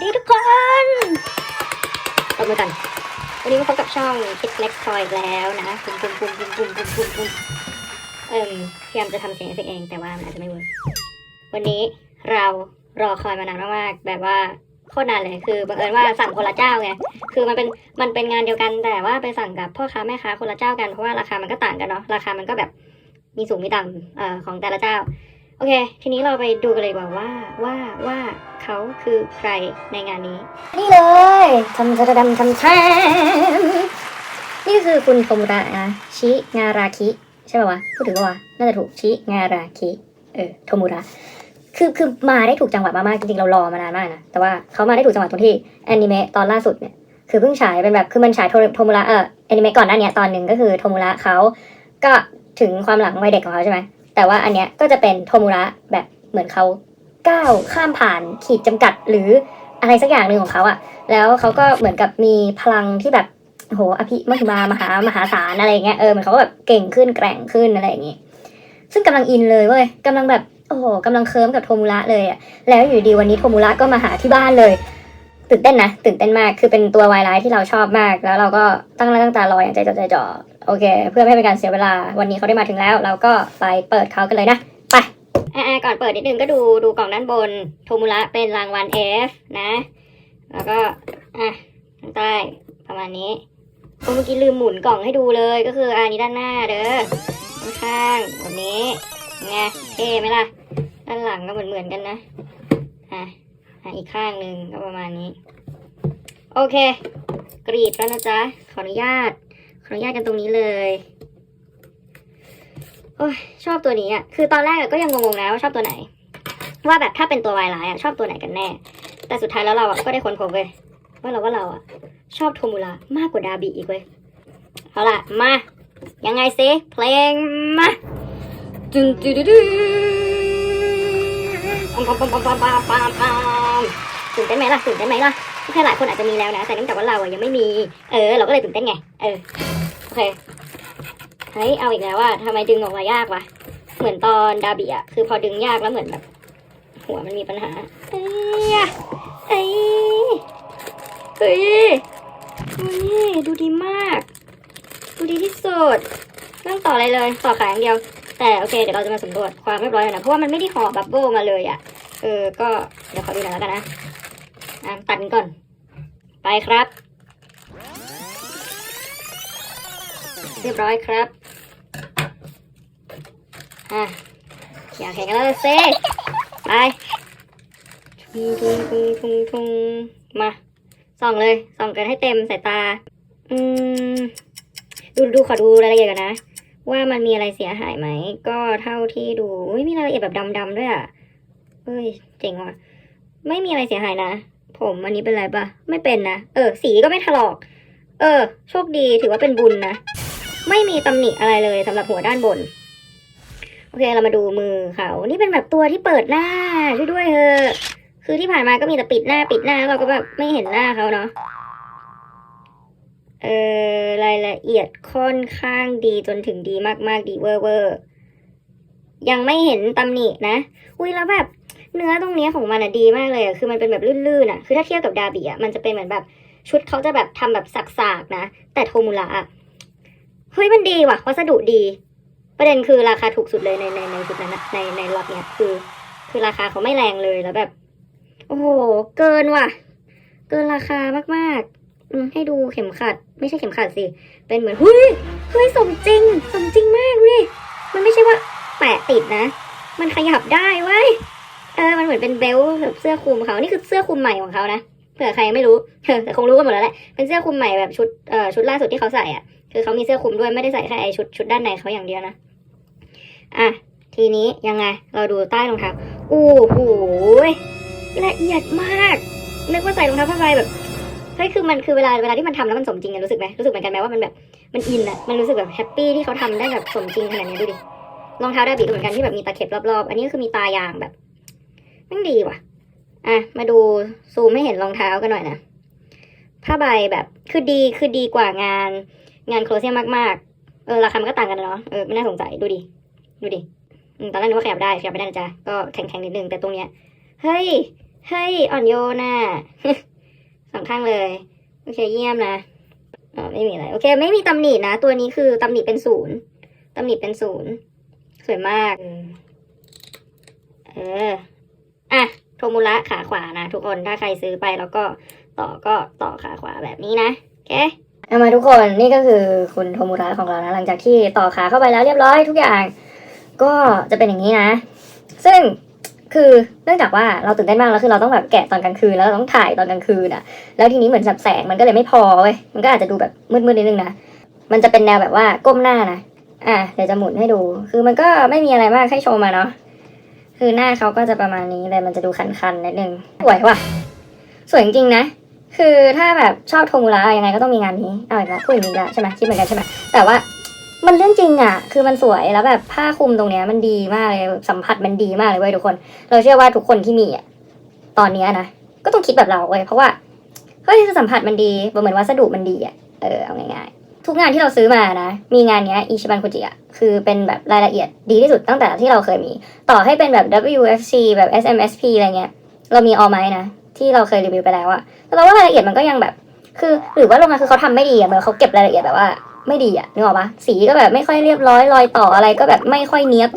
มือกัน วันนี้มาพบกับช่องคิดเล็กทอยแล้วนะปุ่มปุ่มปุ่มปุ่มปุ่มปุ่มปุ่มปุ่มเอิ่มพยายามจะทำเสียงเอฟเฟกต์เองแต่ว่ามันอาจจะไม่เวิร์กวันนี้เรารอคอยมานานมากๆแบบว่าโคตรนานเลยคือบังเอิญว่าสั่งคนละเจ้าไงคือมันเป็นมันเป็นงานเดียวกันแต่ว่าไปสั่งกับพ่อค้าแม่ค้าคนละเจ้ากันเพราะว่าราคามันก็ต่างกันเนาะราคามันก็แบบมีสูงมีต่ำเอ่อของแต่ละเจ้า โอเค ทีนี้เราไปดูกันเลยว่าว่าว่าว่าเขาคือใครในงานนี้ นี่เลยทำจะดำทำแทมนี่คือคุณโทมุระนะชิงาราคิใช่ป่าวะพูดถึงป่าวะน่าจะถูกชิงาราคิเออโทมุระคือคือมาได้ถูกจังหวะมากๆจริงๆเรารอมานานมากนะแต่ว่าเขามาได้ถูกจังหวะตรงที่แอนิเมะตอนล่าสุดเนี่ยคือเพิ่งฉายเป็นแบบคือมันฉายโทมุระเออแอนิเมะก่อนหน้านี้ตอนหนึ่งก็คือโทมุระเขาก็ถึงความหลังวัยเด็กของเขาใช่ไหม แต่ว่าอันเนี้ยก็จะเป็นโทมุระแบบเหมือนเขาก้าวข้ามผ่านขีดจำกัดหรืออะไรสักอย่างหนึ่งของเขาอะแล้วเขาก็เหมือนกับมีพลังที่แบบโหอภิมหึมามหามหาศาลอะไรเงี้ยเออเหมือนเขาก็แบบเก่งขึ้นแกร่งขึ้นอะไรอย่างงี้ซึ่งกำลังอินเลยเว้ยกำลังแบบโอ้โหกำลังเคิร์มกับโทมุระเลยอะแล้วอยู่ดีวันนี้โทมุระก็มาหาที่บ้านเลยตื่นเต้นนะตื่นเต้นมากคือเป็นตัววายร้ายที่เราชอบมาก แล้วเราก็ตั้งหน้าตั้งตารออย่างใจจดใจจ่อ โอเค เพื่อไม่ให้เป็นการเสียเวลาวันนี้เขาได้มาถึงแล้ว เราก็ไปเปิดเขากันเลยนะ ไปอ่าก่อนเปิดนิดนึงก็ดูดูกล่องด้านบนโทมุระเป็นรางวัล F นะ แล้วก็อะทางใต้ประมาณนี้โอ้เมื่อกี้ลืมหมุนกล่องให้ดูเลยก็คืออันนี้ด้านหน้าเด้อข้างแบบนี้ไงเท่ไหมล่ะ ด้านหลังก็เหมือนเหมือนกันนะอะอะอีกข้างหนึ่งก็ประมาณนี้ โอเค กรีดแล้วนะจ๊ะ ขออนุญาต ขออนุญาตกันตรงนี้เลยโอ้ยชอบตัวนี้อะ คือตอนแรกอะก็ยังงงๆนะว่าชอบตัวไหน ว่าแบบถ้าเป็นตัววายร้ายอะชอบตัวไหนกันแน่ แต่สุดท้ายแล้วเราอะก็ได้ค้นพบเว้ยว่าเราว่าเราอะ ชอบโทมุระมากกว่าดาบิอีกเว้ยเอาล่ะ มา ยังไงซิเพลงมาจึงจึงดึงปัมปัมปัมปัมปัมปัมปัมปัมตื่นเต้นไหมล่ะตื่นเต้นไหมล่ะแค่หลายคนอาจจะมีแล้วนะ แต่เนื่องจากว่าเราอะยังไม่มี เออ เราก็เลยตื่นเต้นไง เออ โอเค เฮ้ย เอาอีกแล้วว่าทำไมดึงออกมายากวะ เหมือนตอนดาบิอะคือพอดึงยากแล้วเหมือนแบบ หัวมันมีปัญหา เอ้ยอะเอ้ยเฮ้ยดูนี่ดูดีมาก ดูดีที่สุดไม่ต้องต่ออะไรเลย ต่อขายอย่างเดียว แต่โอเค เดี๋ยวเราจะมาสำรวจความเรียบร้อยกันนะ เพราะว่ามันไม่ได้ห่อบับเบิ้ลมาเลยอะเออ ก็เดี๋ยวขอดูหน่อยแล้วกันนะ อะตัดก่อน ไปครับ เรียบร้อยครับอะอยากเห็นกันแล้วเซ่ไปทุงทุงทุงทุงทุงมาส่องเลยส่องกันให้เต็มสายตา อืม ดูดูขอดูรายละเอียดกันนะ ว่ามันมีอะไรเสียหายไหม ก็เท่าที่ดูอุ้ยมีรายละเอียดแบบดำๆด้วยอะเฮ้ยเจ๋งว่ะ ไม่มีอะไรเสียหายนะ ผมอันนี้เป็นไรปะไม่เป็นนะ เออ สีก็ไม่ถลอก เออ โชคดีถือว่าเป็นบุญนะ ไม่มีตำหนิอะไรเลยสำหรับหัวด้านบน โอเคเรามาดูมือเขานี่เป็นแบบตัวที่เปิดหน้าช่วยด้วยเถอะคือที่ผ่านมาก็มีแต่ปิดหน้าปิดหน้าเราก็แบบไม่เห็นหน้าเขาเนาะเออรายละเอียดค่อนข้างดีจนถึงดีมากๆดีเวอร์เวอร์ยังไม่เห็นตำหนินะ อุ้ยแล้วแบบเนื้อตรงนี้ของมันอะดีมากเลยอะคือมันเป็นแบบลื่นๆอะคือถ้าเทียบกับดาบิอะมันจะเป็นเหมือนแบบชุดเขาจะแบบทำแบบสักๆนะ แต่โทมุระอะ เฮ้ยมันดีว่ะวัสดุดี ประเด็นคือราคาถูกสุดเลยในในในชุดนั้นอะในในล็อตเนี้ยคือ คือราคาเขาไม่แรงเลยแล้วแบบ โอ้โห เกินว่ะ เกินราคามากๆอืมให้ดูเข็มขัด ไม่ใช่เข็มขัดสิ เป็นเหมือนเฮ้ยเฮ้ยสมจริง สมจริงมากเลยมันไม่ใช่ว่าแปะติดนะ มันขยับได้เว้ยเออมันเหมือนเป็นเบลต์แบบเสื้อคลุมเขานี่คือเสื้อคลุมใหม่ของเขานะเผื่อใครยังไม่รู้แต่คงรู้กันหมดแล้วแหละเป็นเสื้อคลุมใหม่แบบชุดเอ่อชุดล่าสุดที่เขาใส่อะ คือเขามีเสื้อคลุมด้วยไม่ได้ใส่แค่ไอชุดชุดด้านในเขาอย่างเดียวนะ อะ ทีนี้ยังไง เราดูใต้รองเท้าอู้หูยละเอียดมาก นึกว่าใส่รองเท้าผ้าใบแบบเฮ้ยคือมันคือเวลาเวลาที่มันทำแล้วมันสมจริงอะรู้สึกไหมรู้สึกเหมือนกันไหมว่ามันแบบมันอินอะมันรู้สึกแบบแฮปปี้ที่เขาทำได้แบบสมจริงขนาดนี้ดูดิรองเท้าดาบิก็เหมือนกันที่แบบมีตาเข็บรอบๆ อันนี้ก็คือมีตายางแบบมันดีว่ะ อะมาดูซูมให้เห็นรองเท้ากันหน่อยนะผ้าใบแบบคือดีคือดีกว่างาน งานโคลเซียมมากๆ เออราคามันก็ต่างกันนะเนาะ เออไม่น่าสงสัยดูดิ ดูดิตอนแรกนึกว่าขยับได้ขยับไม่ได้นะจ๊ะ ก็แข็งๆนิดนึงแต่ตรงเนี้ย เฮ้ย เฮ้ยอ่อนโยนน่ะสองข้างเลย โอเคเยี่ยมนะอ๋อไม่มีอะไร โอเค ไม่มีตำหนินะ ตัวนี้คือตำหนิเป็นศูนย์ตำหนิเป็นศูนย์สวยมาก เออ อะ โทมุระขาขวานะ ทุกคน ถ้าใครซื้อไปแล้วก็ต่อก็ต่อขาขวาแบบนี้นะ โอเค เอามาทุกคนนี่ก็คือคุณโทมุระของเรานะหลังจากที่ต่อขาเข้าไปแล้วเรียบร้อยทุกอย่าง ก็จะเป็นอย่างนี้นะ ซึ่งคือเนื่องจากว่าเราตื่นเต้นมากแล้วคือเราต้องแบบแกะตอนกลางคืนแล้วเราต้องถ่ายตอนกลางคืนอะ แล้วทีนี้เหมือนสับแสงมันก็เลยไม่พอเว้ยมันก็อาจจะดูแบบมืดๆนิดนึงนะมันจะเป็นแนวแบบว่าก้มหน้านะอะเดี๋ยวจะหมุนให้ดู คือมันก็ไม่มีอะไรมากให้ชมมาเนาะคือหน้าเขาก็จะประมาณนี้เลยมันจะดูคันๆนิดนึงสวยว่ะสวยจริงๆนะ คือถ้าแบบชอบโทมุระยังไงก็ต้องมีงานนี้เอาอีกแล้วพูดอย่างนี้ละใช่ไหมคิดเหมือนกันใช่ไหมแต่ว่ามันเรื่องจริงอะ คือมันสวยแล้วแบบผ้าคลุมตรงเนี้ยมันดีมากเลยสัมผัสมันดีมากเลยเว้ยทุกคน เราเชื่อว่าทุกคนที่มีอะตอนเนี้ยนะก็ต้องคิดแบบเราเว้ยเพราะว่าเฮ้ยสัมผัสมันดีเหมือนวัสดุมันดีอะเออเอาง่ายๆทุกงานที่เราซื้อมานะมีงานเนี้ยอิชิบันคุจิอะคือเป็นแบบรายละเอียดดีที่สุดตั้งแต่ที่เราเคยมี ต่อให้เป็นแบบ WFC แบบ SMSP อะไรเงี้ยเรามีออไหมนะ ที่เราเคยรีวิวไปแล้วอะแต่เราว่ารายละเอียดมันก็ยังแบบ คือ หรือว่าโรงงานคือเขาทำไม่ดีอะเหมือนเขาเก็บรายละเอียดแบบว่า ไม่ดีอะนึกออกปะสีก็แบบไม่ค่อยเรียบร้อยรอยต่ออะไรก็แบบไม่ค่อยเนี้ยบ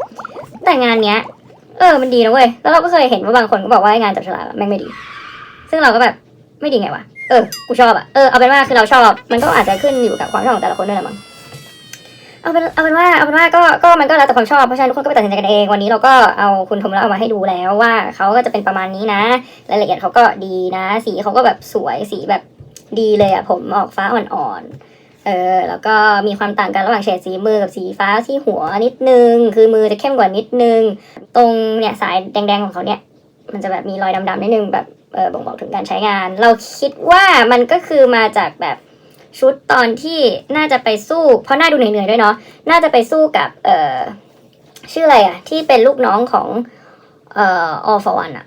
แต่งานเนี้ย เออมันดีนะเว้ยแล้วเราก็เคยเห็นว่าบางคนก็บอกว่างานจับฉลากแม่งไม่ดี ซึ่งเราก็แบบไม่ดีไงวะเออกูชอบอะเออเอาเป็นว่าคือเราชอบ มันก็อาจจะขึ้นอยู่กับความชอบของแต่ละคนด้วยแหละมั้ง เอาเป็นเอาเป็นว่าเอาเป็นว่าก็ก็มันก็แล้วแต่ความชอบเพราะฉะนั้นทุกคนก็ไปตัดสินใจกันเองวันนี้เราก็เอาคุณทมแล้วเอามาให้ดูแล้วว่าเขาก็จะเป็นประมาณนี้นะรายละเอียดเขาก็ดีนะ สีเขาก็แบบสวยสีแบบดีเลยอะผมออกฟ้าอ่อนๆเออแล้วก็มีความต่างกันระหว่างเฉดสีมือกับสีฟ้าที่หัวนิดนึง คือมือจะเข้มกว่านิดนึง ตรงเนี่ยสายแดงๆของเขาเนี่ย มันจะแบบมีรอยดำๆนิดนึงแบบเออบ่งบอกถึงการใช้งาน เราคิดว่ามันก็คือมาจากแบบ ชุดตอนที่น่าจะไปสู้เพราะน่าดูเหนื่อยๆด้วยเนาะน่าจะไปสู้กับเอ่อชื่ออะไรอะที่เป็นลูกน้องของเอ่ออฟวันอะ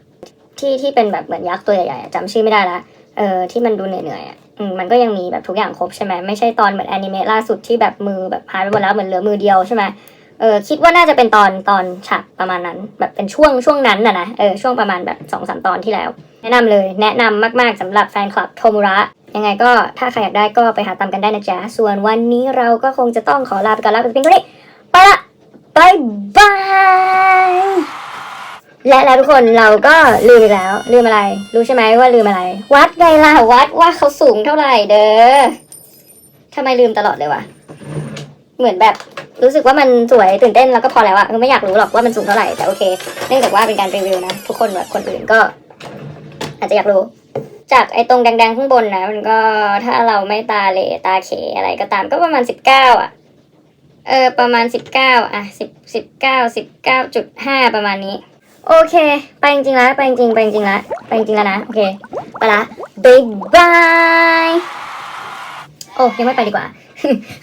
ที่ที่เป็นแบบเหมือนยักษ์ตัวใหญ่ๆจำชื่อไม่ได้ละเออที่มันดูเหนื่อยๆอะมันก็ยังมีแบบทุกอย่างครบใช่ไหมไม่ใช่ตอนเหมือนแอนิเมะล่าสุดที่แบบมือแบบหายไปหมดแล้วเหมือนเหลือมือเดียวใช่ไหมเออคิดว่าน่าจะเป็นตอนตอนฉากประมาณนั้น แบบเป็นช่วงช่วงนั้นน่ะนะเออช่วงประมาณแบบสองสามตอนที่แล้ว แนะนำเลยแนะนำมากๆสำหรับแฟนคลับโทมุระ ยังไงก็ถ้าใครอยากได้ก็ไปหาตามกันได้นะจ๊ะ ส่วนวันนี้เราก็คงจะต้องขอลาไปก่อนลาไปเพียงเท่านี้ไปละบายบายและแล้วทุกคนเราก็ลืมอีกแล้ว ลืมอะไร รู้ใช่ไหมว่าลืมอะไร วัดไงล่ะวัดว่าเขาสูงเท่าไหร่เด้อทำไมลืมตลอดเลยวะเหมือนแบบรู้สึกว่ามันสวยตื่นเต้นแล้วก็พอแล้วอะคือไม่อยากรู้หรอกว่ามันสูงเท่าไหร่แต่โอเค เนื่องจากว่าเป็นการรีวิวนะ ทุกคนแบบคนอื่นก็ อาจจะอยากรู้ จากไอ้ตรงแดงๆข้างบนนะ มันก็ถ้าเราไม่ตาเหลตาเขอะไรก็ตามก็ประมาณสิบเก้าอะ เออ ประมาณสิบเก้าอะสิบสิบเก้าสิบเก้าจุดห้าประมาณนี้ โอเค ไปจริงๆแล้วไปจริงไปจริงๆแล้วไปจริงๆแล้วนะ โอเค ไปละบายบายโอ้ยังไม่ไปดีกว่า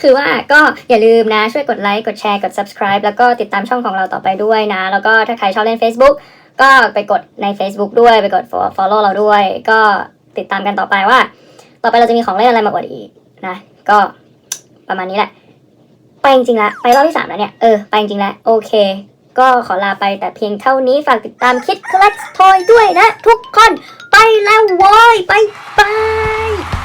คือว่าก็อย่าลืมนะ ช่วยกดไลค์ กดแชร์ กด subscribe แล้วก็ติดตามช่องของเราต่อไปด้วยนะ แล้วก็ถ้าใครชอบเล่น Facebook ก็ไปกดใน Facebook ด้วยไปกด follow เราด้วย ก็ติดตามกันต่อไปว่า ต่อไปเราจะมีของเล่นอะไรมาอวดอีกนะ ก็ประมาณนี้แหละ ไปจริงๆละไปรอบที่สามแล้วเนี่ย เออ ไปจริงๆแล้วโอเค ก็ขอลาไปแต่เพียงเท่านี้ฝากติดตามคิด collect toy ด้วยนะ ทุกคนไปแล้วโว้ยไปบาย